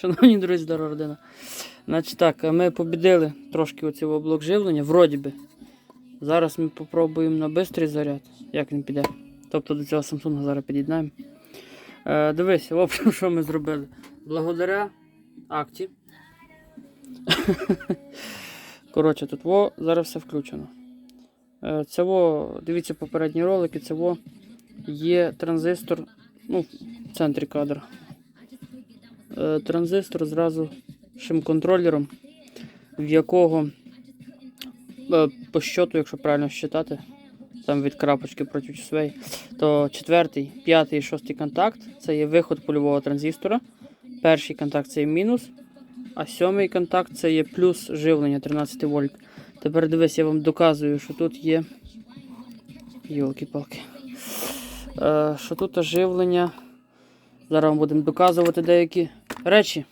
Шановні друзі, дорога родина. Значить так, ми побідили трошки оцього блок живлення, вроді би. Зараз ми попробуємо на бистрий заряд, як він піде. Тобто до цього Samsung зараз під'єднаємо. Е, дивись, в общем, що ми зробили. Благодаря акті. Коротше, тут во, зараз все включено. Е, Це во, дивіться попередні ролики, це во є транзистор, ну, в центрі кадра. Е, Транзистор зразу шим-контролером, в якого е, по щоту, якщо правильно считати, там від крапочки проти часової, то четвертий, п'ятий і шостий контакт це є виход польового транзистора. Перший контакт це є мінус, а сьомий контакт це є плюс живлення 13 вольт. Тепер дивись, я вам доказую, що тут є. Йолки-палки. Е, що тут живлення. Зараз будемо доказувати деякі речі,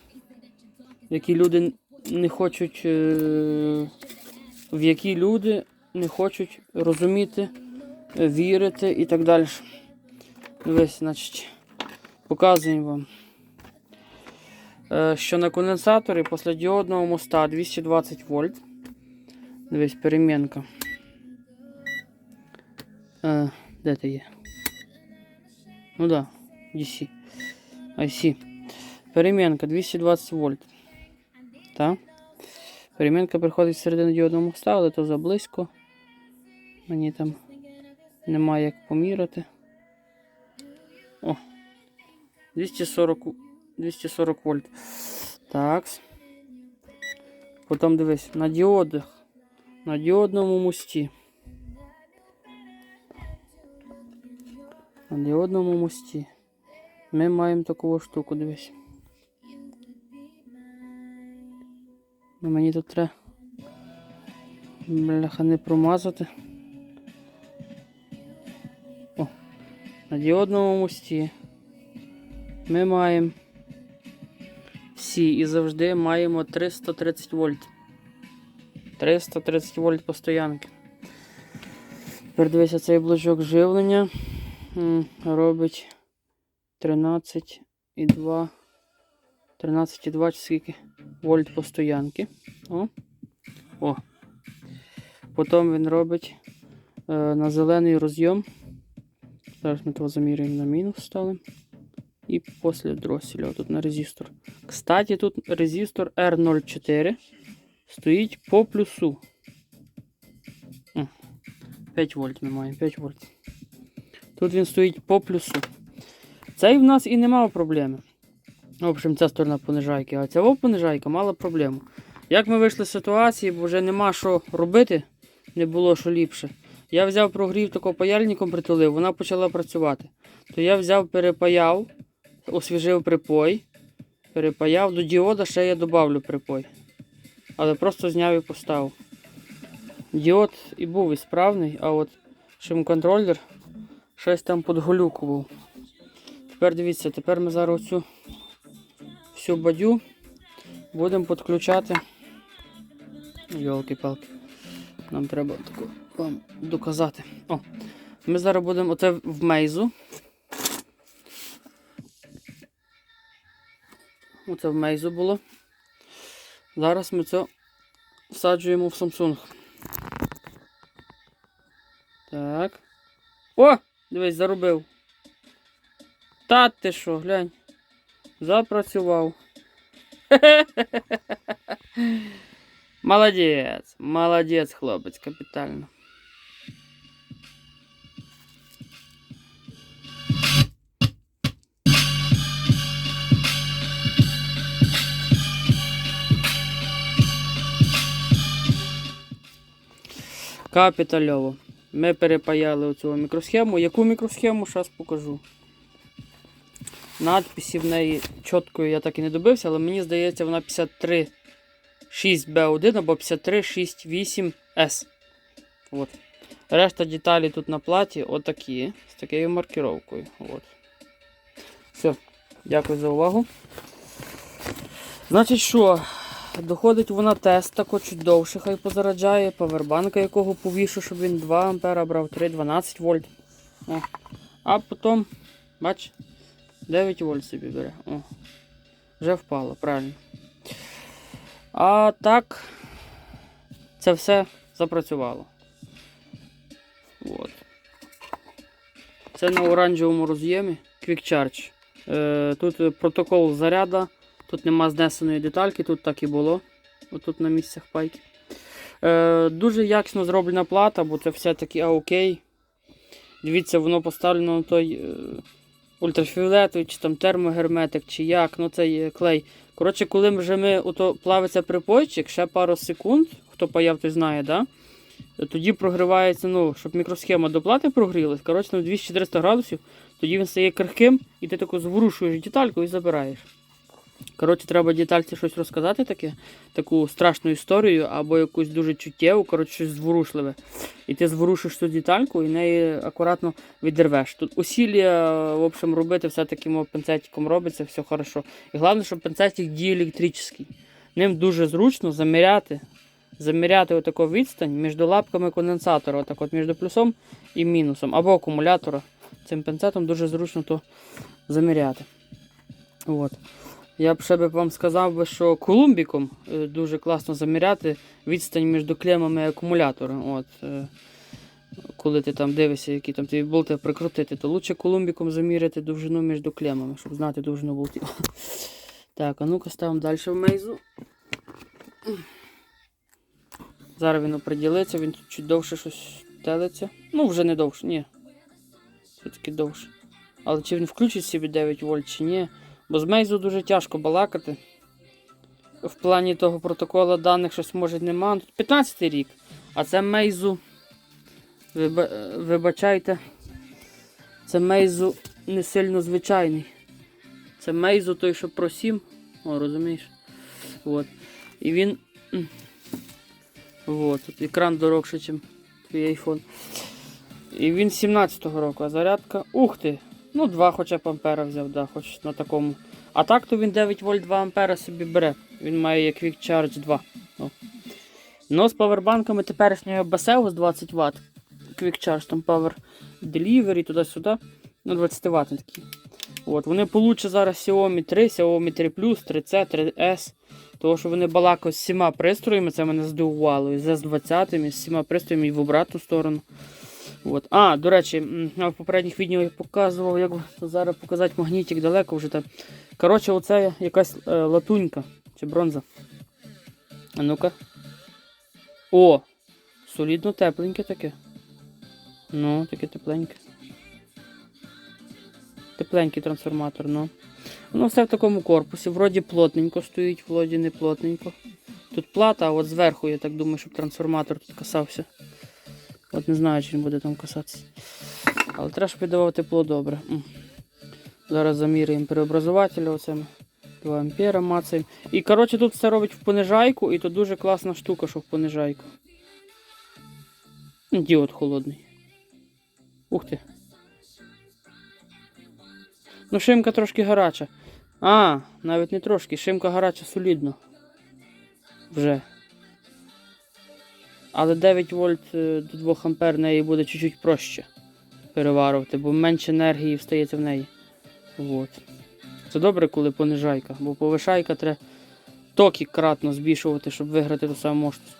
які люди не хочуть. е, В які люди не хочуть розуміти, вірити і так далі. Дивись, значить, показуємо вам. Е, Що на конденсаторі після діодного моста 220 вольт. Дивись, перемінка. Е, де ти є? Ну да, DC. IC. Перемінка 220 вольт. Так. Перемінка приходить всередину діодного моста, але то заблизько. Мені там немає як поміряти. О. 240, 240 вольт. Так. Потім дивись, на діодах. На діодному мості. На діодному мості. Ми маємо таку штуку, дивись. Ну, мені тут треба. Бляха не промазати. О, на діодному мості. Ми маємо всі і завжди маємо 330 вольт. 330 вольт постоянки. Тепер дивися цей блочок живлення робить 13,2 13,2 чи скільки вольт постоянки. О. О. Потім він робить е, на зелений розйом. Зараз ми того заміряємо на мінус ставимо. І після дросселя тут на резистор. Кстати, тут резистор R04 стоїть по плюсу. О, 5 вольт ми маємо, 5 вольт. Тут він стоїть по плюсу. Цей в нас і не мав проблеми. В общем, ця сторона понижайки, а ця понижайка мала проблему. Як ми вийшли з ситуації, бо вже нема що робити, не було що ліпше. Я взяв прогрів тако паяльником притулив, вона почала працювати. То я взяв, перепаяв, освіжив припой, перепаяв до діода, ще я додавлю припой. Але просто зняв і поставив. Діод і був ісправний, а от шим-контролер щось там подголюкував. Тепер дивіться, тепер ми зараз цю всю бадю будемо підключати. Йолки-палки. Нам треба таку вам доказати. О, ми зараз будемо оце в мейзу. Оце в мейзу було. Зараз ми це всаджуємо в Samsung. Так. О! Дивись, заробив. Та ти що, глянь. Запрацював. Молодець, молодець, хлопець, капітально. Капітальово. Ми перепаяли оцю мікросхему. Яку мікросхему, зараз покажу. Надписі в неї чіткою я так і не добився, але мені здається, вона 53 6B1 або 53 68S. От. Решта деталей тут на платі отакі. З такою маркировкою. От. Все. Дякую за увагу. Значить що? Доходить вона тест тако чуть довше, хай позараджає, павербанка якого повішу, щоб він 2 А брав 3, 12 вольт. О. А потім, бач, 9 вольт собі бере. О. Вже впало, правильно. А так, це все запрацювало. От. Це на оранжевому роз'ємі Quick Charge. Е, тут протокол заряда, тут нема знесеної детальки, тут так і було. Отут на місцях пайки. Е, дуже якісно зроблена плата, бо це все-таки AOK. Дивіться, воно поставлено на той е, ультрафіолетовий, чи там термогерметик, чи як, ну цей е, клей. Коротше, коли вже ми ото плавиться припойчик, ще пару секунд, хто паяв, той знає, да? тоді прогрівається, ну, щоб мікросхема до плати прогрілась. Коротше, на 200-300 градусів, тоді він стає крихким, і ти таку зворушуєш детальку і забираєш. Коротше, треба детальці щось розказати таке, таку страшну історію або якусь дуже чуттєву, коротше, щось зворушливе. І ти зворушиш цю детальку і неї акуратно відірвеш. Тут усілля, в общем, робити все таким пинцетиком робиться, все хорошо. І головне, щоб пинцетик діє електричний. Ним дуже зручно заміряти, заміряти отаку відстань між лапками конденсатора, отак от між плюсом і мінусом, або акумулятора. Цим пинцетом дуже зручно то заміряти. От. Я б ще би вам сказав, би, що колумбіком е, дуже класно заміряти відстань між клемами акумулятора. От, е, коли ти там дивишся, які там тобі болти прикрутити, то лучше колумбіком заміряти довжину між клемами, щоб знати довжину болтів. Так, а ну-ка ставимо далі в мейзу. Зараз він оприділиться, він тут чуть довше щось телиться. Ну, вже не довше, ні. Все-таки довше. Але чи він включить собі 9 вольт чи ні. Бо з мейзу дуже тяжко балакати. В плані того протоколу даних щось може нема. Тут 15 рік. А це мейзу. Виба... Вибачайте. Це мейзу не сильно звичайний. Це мейзу той, що про 7. О, розумієш? От. І він. От, тут екран дорогше, ніж твій айфон. І він 17-го року, а зарядка. Ух ти! Ну, 2 хоча б ампера взяв, да, хоч на такому. А так то він 9 вольт 2 ампера собі бере. Він має як Quick Charge 2. О. Ну, з павербанками теперішнього Басео з 20 Вт. Quick Charge, там Power Delivery, туди-сюди. Ну, 20 Вт такі. От, вони получше зараз Xiaomi 3, Xiaomi 3 3C, 3S. Тому що вони балакають з всіма пристроями, це мене здивувало. І з S20, і з всіма пристроями і в обратну сторону. От. А, до речі, в попередніх відео я показував, як зараз показати магнітик далеко вже там. Коротше, оце якась е, латунька чи бронза. А ну-ка. О! Солідно тепленьке таке. Ну, таке тепленьке. Тепленький трансформатор, ну. Воно все в такому корпусі. Вроді плотненько стоїть, вроді не плотненько. Тут плата, а от зверху, я так думаю, щоб трансформатор тут касався. От не знаю, чи він буде там касатися. Але треба, щоб віддавав тепло добре. Зараз заміряємо переобразувателя оцим 2 ампера мацаємо. І коротше тут все робить в понижайку, і то дуже класна штука, що в понижайку. Діод холодний. Ух ти. Ну, шимка трошки гаряча. А, навіть не трошки, шимка гаряча солідно. Вже. Але 9 вольт е, до 2 ампер неї буде чуть-чуть проще переварувати, бо менше енергії встається в неї. От. Це добре, коли понижайка, бо повишайка треба токи кратно збільшувати, щоб виграти ту саму мощність.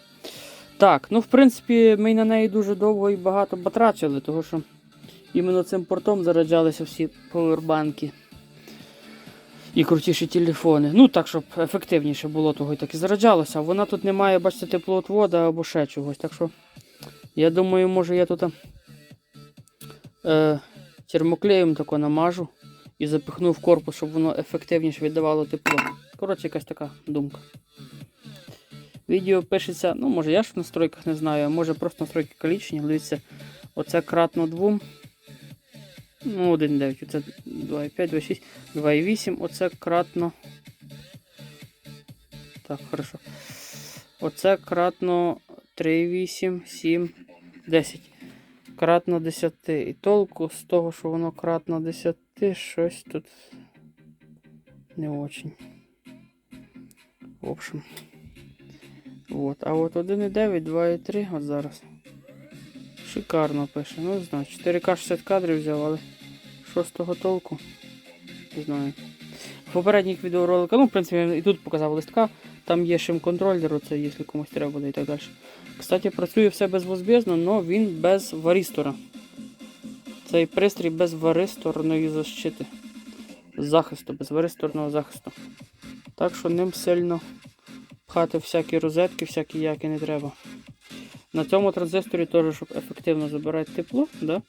Так, ну в принципі, ми на неї дуже довго і багато батрачили, тому що іменно цим портом заряджалися всі повербанки і крутіші телефони. Ну так, щоб ефективніше було, того і так і заряджалося. Вона тут не має, бачите, теплоотвода або ще чогось. Так що, я думаю, може я тут е, термоклеєм тако намажу і запихну в корпус, щоб воно ефективніше віддавало тепло. Коротше, якась така думка. Відео пишеться, ну може я ж в настройках не знаю, а може просто настройки колічні. Дивіться, оце кратно 2. Ну, 1,9, оце 2,5, 2,6, 2,8, оце кратно. Так, хорошо. Оце кратно 3,8, 7, 10. Кратно 10. І толку з того, що воно кратно 10, щось тут не очень. В общем. Вот. А от 1,9, 2,3 от зараз. Шикарно пише. Ну, не знаю, 4К 60 кадрів взяв, але що з толку? Не знаю. В попередніх відеороликах, ну, в принципі, я і тут показав листка, там є шим контролер, це якщо комусь треба буде і так далі. Кстати, працює все безвозбіжно, але він без варістора. Цей пристрій без варисторної защити. Захисту, без варисторного захисту. Так що ним сильно пхати всякі розетки, всякі яки не треба. На цьому транзисторі теж, щоб ефективно забирати тепло, да?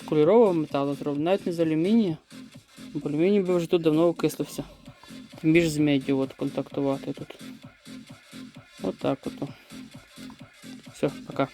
з кольорового металу зроблено, навіть не з алюмінія. Бо алюміній би вже тут давно окислився. Тим більш з меддю от контактувати тут. От так от. Все, пока.